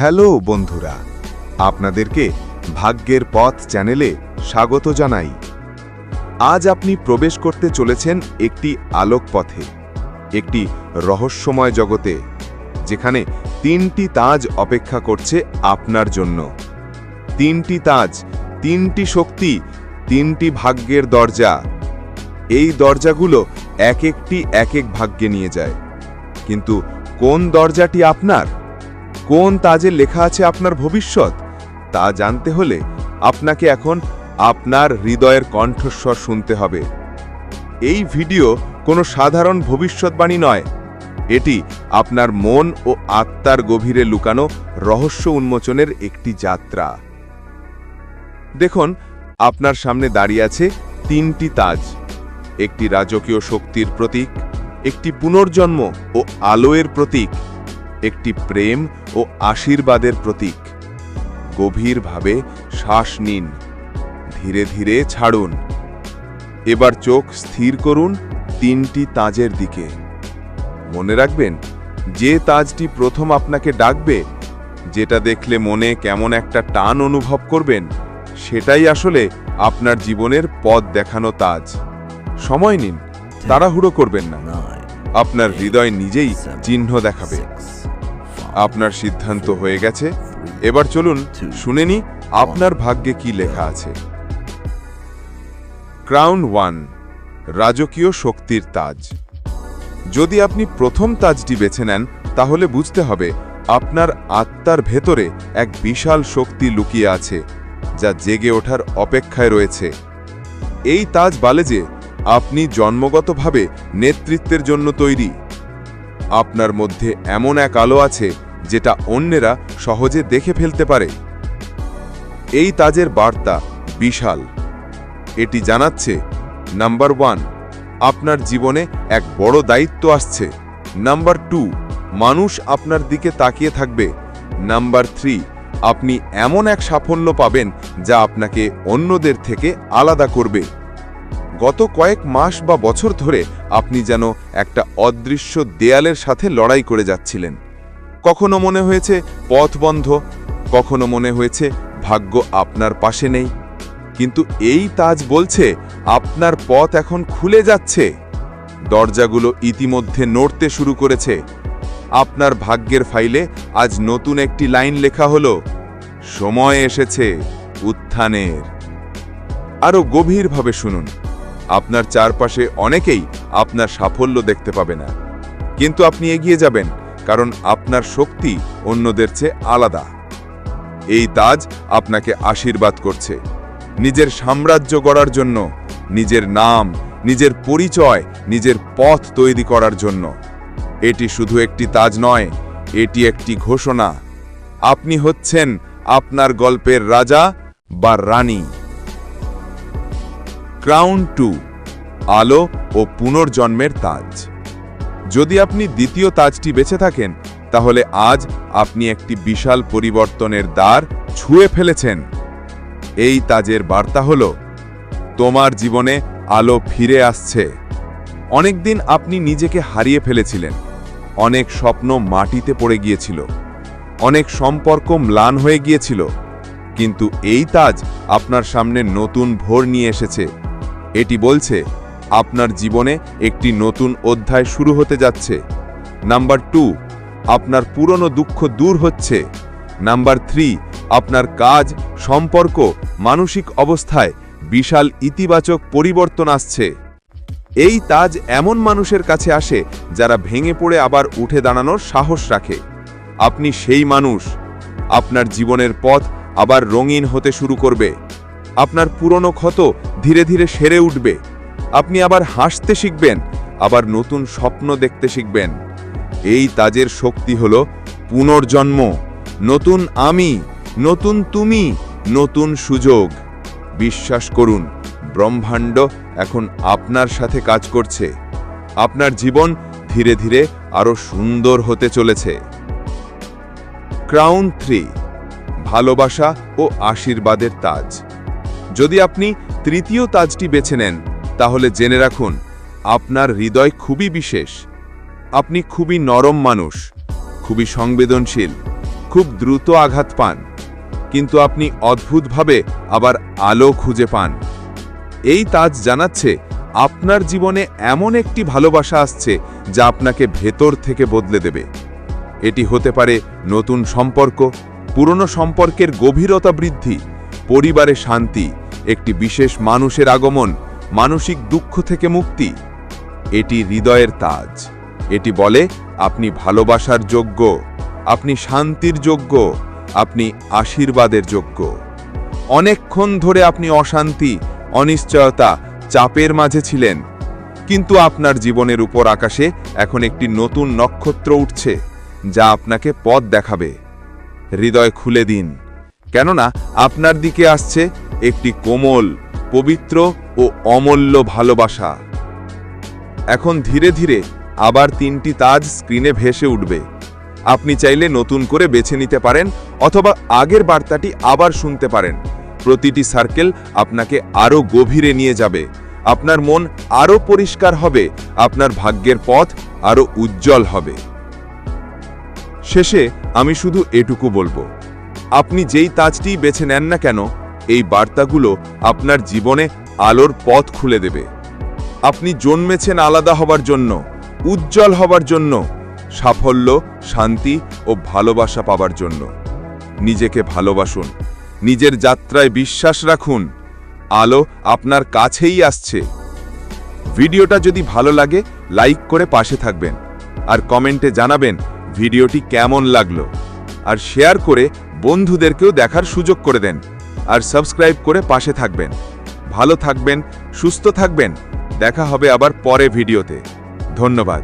Hello বন্ধুরা, আপনাদেরকে ভাগ্যের পথ চ্যানেলে স্বাগত জানাই। আজ আপনি প্রবেশ করতে চলেছেন একটি আলোক পথে একটি রহস্যময় জগতে, যেখানে তিনটি তাজ অপেক্ষা করছে আপনার জন্য। তিনটি তাজ, তিনটি শক্তি, তিনটি ভাগ্যের দরজা, এই দরজাগুলো এক একটি এক এক ভাগ্যে নিয়ে যায়। কিন্তু কোন দরজাটি আপনার? কোন তাজে লেখা আছে আপনার ভবিষ্যৎ? তা জানতে হলে আপনাকে এখন আপনার হৃদয়ের কণ্ঠস্বর শুনতে হবে। এই ভিডিও কোনো সাধারণ ভবিষ্যৎবাণী নয়। এটি আপনার মন ও আত্মার গভীরে লুকানো রহস্য উন্মোচনের একটি যাত্রা। দেখুন, আপনার সামনে দাঁড়িয়ে আছে তিনটি তাজ। একটি রাজকীয় শক্তির প্রতীক, একটি পুনর্জন্ম ও আলোয়ের প্রতীক। একটি প্রেম ও আশীর্বাদের প্রতীক। গভীরভাবে শ্বাস নিন। ধীরে ধীরে ছাড়ুন। এবার চোখ স্থির করুন তিনটি তাজের দিকে। মনে রাখবেন, যে তাজটি প্রথম আপনাকে ডাকবে, যেটা দেখলে মনে কেমন একটা টান অনুভব করবেন, সেটাই আসলে আপনার জীবনের পথ দেখানো তাজ। সময় নিন, তাড়াহুড়ো করবেন না। আপনার হৃদয় নিজেই চিহ্ন দেখাবে। আপনার সিদ্ধান্ত হয়ে গেছে। এবার চলুন শুনে নি আপনার ভাগ্যে কি লেখা আছে। ক্রাউন ওয়ান, রাজকীয় শক্তির তাজ। যদি আপনি প্রথম তাজটি বেছে নেন, তাহলে বুঝতে হবে আপনার আত্মার ভেতরে এক বিশাল শক্তি লুকিয়ে আছে, যা জেগে ওঠার অপেক্ষায় রয়েছে। এই তাজ বলে যে আপনি জন্মগতভাবে নেতৃত্বের জন্য তৈরি। আপনার মধ্যে এমন এক আলো আছে যেটা অন্যেরা সহজে দেখে ফেলতে পারে। এই তাজের বার্তা বিশাল। এটি জানাচ্ছে, নাম্বার ওয়ান, আপনার জীবনে এক বড় দায়িত্ব আসছে। নাম্বার টু, মানুষ আপনার দিকে তাকিয়ে থাকবে। নাম্বার থ্রি, আপনি এমন এক সাফল্য পাবেন যা আপনাকে অন্যদের থেকে আলাদা করবে। গত কয়েক মাস বা বছর ধরে আপনি যেন একটা অদৃশ্য দেয়ালের সাথে লড়াই করে যাচ্ছিলেন। কখনো মনে হয়েছে পথ বন্ধ, কখনো মনে হয়েছে ভাগ্য আপনার পাশে নেই। কিন্তু এই তাজ বলছে, আপনার পথ এখন খুলে যাচ্ছে। দরজাগুলো ইতিমধ্যে নড়তে শুরু করেছে। আপনার ভাগ্যের ফাইলে আজ নতুন একটি লাইন লেখা হলো, সময় এসেছে উত্থানের। আরও গভীরভাবে শুনুন। আপনার চারপাশে অনেকেই আপনার সাফল্য দেখতে পাবে না। কিন্তু আপনি এগিয়ে যাবেন, কারণ আপনার শক্তি অন্যদের চেয়ে আলাদা। এই তাজ আপনাকে আশীর্বাদ করছে। নিজের সাম্রাজ্য গড়ার জন্য, নিজের নাম, নিজের পরিচয়, নিজের পথ তৈরি করার জন্য। এটি শুধু একটি তাজ নয়, এটি একটি ঘোষণা। আপনি হচ্ছেন আপনার গল্পের রাজা বা রানী। ক্রাউন টু আলো ও পুনর্জন্মের তাজ। যদি আপনি দ্বিতীয় তাজটি বেছে থাকেন, তাহলে আজ আপনি একটি বিশাল পরিবর্তনের দ্বার ছুঁয়ে ফেলেছেন। এই তাজের বার্তা হল, তোমার জীবনে আলো ফিরে আসছে। অনেকদিন আপনি নিজেকে হারিয়ে ফেলেছিলেন। অনেক স্বপ্ন মাটিতে পড়ে গিয়েছিল। অনেক সম্পর্ক ম্লান হয়ে গিয়েছিল। কিন্তু এই তাজ আপনার সামনে নতুন ভোর নিয়ে এসেছে। এটি বলছে, আপনার জীবনে একটি নতুন অধ্যায় শুরু হতে যাচ্ছে। নাম্বার টু, আপনার পুরনো দুঃখ দূর হচ্ছে। নাম্বার থ্রি, আপনার কাজ, সম্পর্ক, মানসিক অবস্থায় বিশাল ইতিবাচক পরিবর্তন আসছে। এই তাজ এমন মানুষের কাছে আসে যারা ভেঙে পড়ে আবার উঠে দাঁড়ানোর সাহস রাখে। আপনি সেই মানুষ। আপনার জীবনের পথ আবার রঙিন হতে শুরু করবে। আপনার পুরনো ক্ষত ধীরে ধীরে সেরে উঠবে। আপনি আবার হাসতে শিখবেন, আবার নতুন স্বপ্ন দেখতে শিখবেন। এই তাজের শক্তি হল পুনর্জন্ম। নতুন আমি, নতুন তুমি, নতুন সুযোগ। বিশ্বাস করুন, ব্রহ্মাণ্ড এখন আপনার সাথে কাজ করছে। আপনার জীবন ধীরে ধীরে আরও সুন্দর হতে চলেছে। ক্রাউন থ্রি, ভালোবাসা ও আশীর্বাদের তাজ। যদি আপনি তৃতীয় তাজটি বেছে নেন, তাহলে জেনে রাখুন, আপনার হৃদয় খুবই বিশেষ। আপনি খুবই নরম মানুষ, খুবই সংবেদনশীল, খুব দ্রুত আঘাত পান, কিন্তু আপনি অদ্ভুতভাবে আবার আলো খুঁজে পান। এই তাজ জানাচ্ছে, আপনার জীবনে এমন একটি ভালোবাসা আসছে, যা আপনাকে ভেতর থেকে বদলে দেবে। এটি হতে পারে নতুন সম্পর্ক, পুরনো সম্পর্কের গভীরতা বৃদ্ধি, পরিবারে শান্তি একটি বিশেষ মানুষের আগমন, মানসিক দুঃখ থেকে মুক্তি। এটি হৃদয়ের তাজ। এটি বলে, আপনি ভালোবাসার যোগ্য, আপনি শান্তির যোগ্য, আপনি আশীর্বাদের যোগ্য। অনেকক্ষণ ধরে আপনি অশান্তি, অনিশ্চয়তা, চাপের মাঝে ছিলেন, কিন্তু আপনার জীবনের উপর আকাশে এখন একটি নতুন নক্ষত্র উঠছে, যা আপনাকে পথ দেখাবে। হৃদয় খুলে দিন। কেননা আপনার দিকে আসছে একটি কোমল, পবিত্র ও অমূল্য ভালোবাসা। এখন ধীরে ধীরে আবার তিনটি তাজ স্ক্রিনে ভেসে উঠবে। আপনি চাইলে নতুন করে বেছে নিতে পারেন অথবা আগের বার্তাটি আবার শুনতে পারেন। প্রতিটি সার্কেল আপনাকে আরও গভীরে নিয়ে যাবে। আপনার মন আরও পরিষ্কার হবে, আপনার ভাগ্যের পথ আরও উজ্জ্বল হবে। শেষে আমি শুধু এটুকু বলব। আপনি যেই তাজটি বেছে নেন না কেন, এই বার্তাগুলো আপনার জীবনে আলোর পথ খুলে দেবে। আপনি জন্মেছেন আলাদা হবার জন্য, উজ্জ্বল হবার জন্য, সাফল্য, শান্তি ও ভালোবাসা পাবার জন্য। নিজেকে ভালোবাসুন, নিজের যাত্রায় বিশ্বাস রাখুন, আলো আপনার কাছেই আসছে। ভিডিওটা যদি ভালো লাগে, লাইক করে পাশে থাকবেন, আর কমেন্টে জানাবেন ভিডিওটি কেমন লাগল। আর শেয়ার করে বন্ধুদেরকেও দেখার সুযোগ করে দেন আর সাবস্ক্রাইব করে পাশে থাকবেন। ভালো থাকবেন, সুস্থ থাকবেন। দেখা হবে আবার পরে ভিডিওতে। ধন্যবাদ।